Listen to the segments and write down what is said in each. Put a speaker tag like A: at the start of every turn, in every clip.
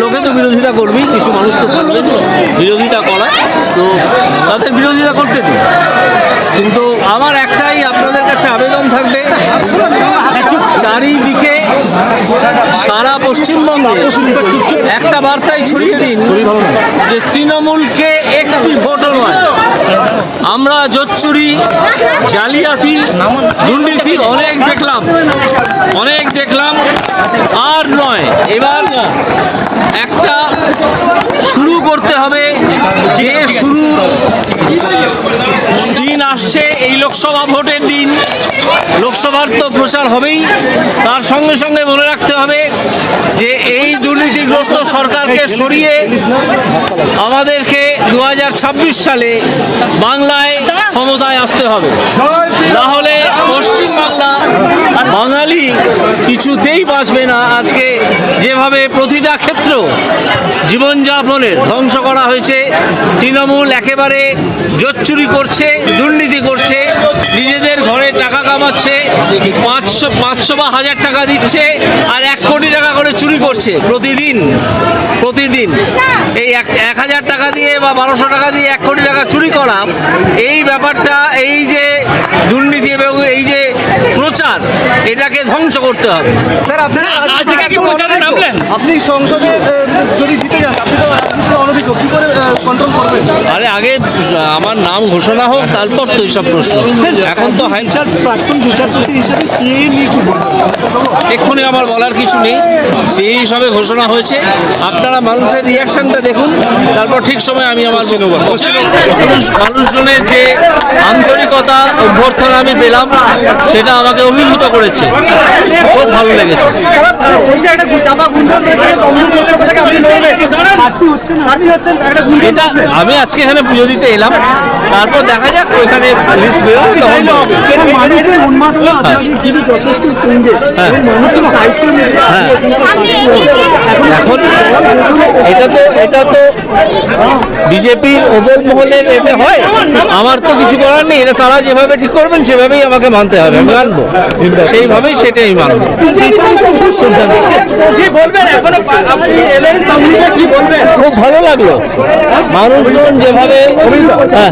A: লোকে তো বিরোধিতা করবেই কিছু মানুষ তো থাকবে। বিরোধিতা করা, তো তাদের বিরোধিতা করতে দিন। কিন্তু আমার একটাই আপনাদের কাছে আবেদন থাকবে, চারিদিকে সারা পশ্চিমবঙ্গে একটা বার্তাই ছড়িয়ে দিন, যে তৃণমূলকে একটি ভোটও নয়। আমরা জোচ্চুরি, জালিয়াতি, দুর্নীতি অনেক দেখলাম অনেক দেখলাম, আর নয় এবার একটা শুরু করতে হবে যে শুরুর দিন আসছে এই লোকসভা ভোটের দিন। লোকসভার তো প্রচার হবেই। তার সঙ্গে সঙ্গে মনে রাখতে হবে যে এই দুর্নীতিগ্রস্ত সরকারকে সরিয়ে আমাদেরকে দু হাজার ছাব্বিশ সালে বাংলায় ক্ষমতায় আসতে হবে। না হলে বাঙালি কিছুতেই বাঁচবে না। আজকে যেভাবে প্রতিটা ক্ষেত্র জীবনযাপনের ধ্বংস করা হয়েছে, তৃণমূল একেবারে জোচ্চুরি করছে, দুর্নীতি করছে, নিজেদের ঘরে টাকা কামাচ্ছে, পাঁচশো পাঁচশো বা হাজার টাকা দিচ্ছে আর এক কোটি টাকা করে চুরি করছে প্রতিদিন প্রতিদিন। এই এক হাজার টাকা দিয়ে বা বারোশো টাকা দিয়ে এক কোটি টাকা চুরি করা, এই ব্যাপারটা এই যে দুর্নীতি এবং এই যে প্রচার এটাকে ধ্বংস করতে হবে
B: স্যার আপনি? আপনি সংসদে যদি জিতে যান আপনি তো
A: আগে আমার নাম ঘোষণা হোক তারপর তো এইসব প্রশ্ন। এখন তো হাই
B: বিচার প্রাক্তন বিচারপতি হিসাবে সিএ নিয়ে কি
A: এক্ষুনি আমার বলার কিছু নেই। সেই হিসাবে ঘোষণা হয়েছে। আপনারা মানুষের রিয়াকশনটা দেখুন। তারপর ঠিক সময় আমি আমার মানুষ- মানুষজনের যে আন্তরিকতা অভ্যর্থনা আমি পেলাম সেটা আমাকে অভিভূত করেছে। খুব ভালো লেগেছে। আমি আজকে এখানে পুজো দিতে এলাম। তারপর দেখা যাক ওইখানে এখন এটা তো এটা তো বিজেপির ওপর মহলের এতে হয়। আমার তো কিছু করার নেই এটা তারা যেভাবে ঠিক করবেন সেভাবেই আমাকে মানতে হবে আমি মানবো। সেইভাবেই সেটাই মানবো। খুব ভালো লাগল। মানুষজন যেভাবে হ্যাঁ।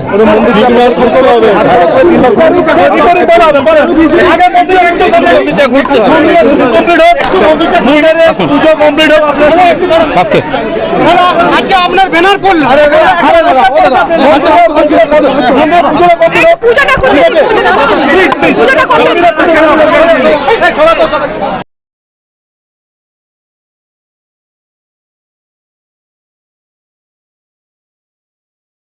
A: ঘুরতে হবে
B: পুজো কমপ্লিট হোক
A: আজকে
B: আপনার ব্যানার পড়ল
C: পূজাটা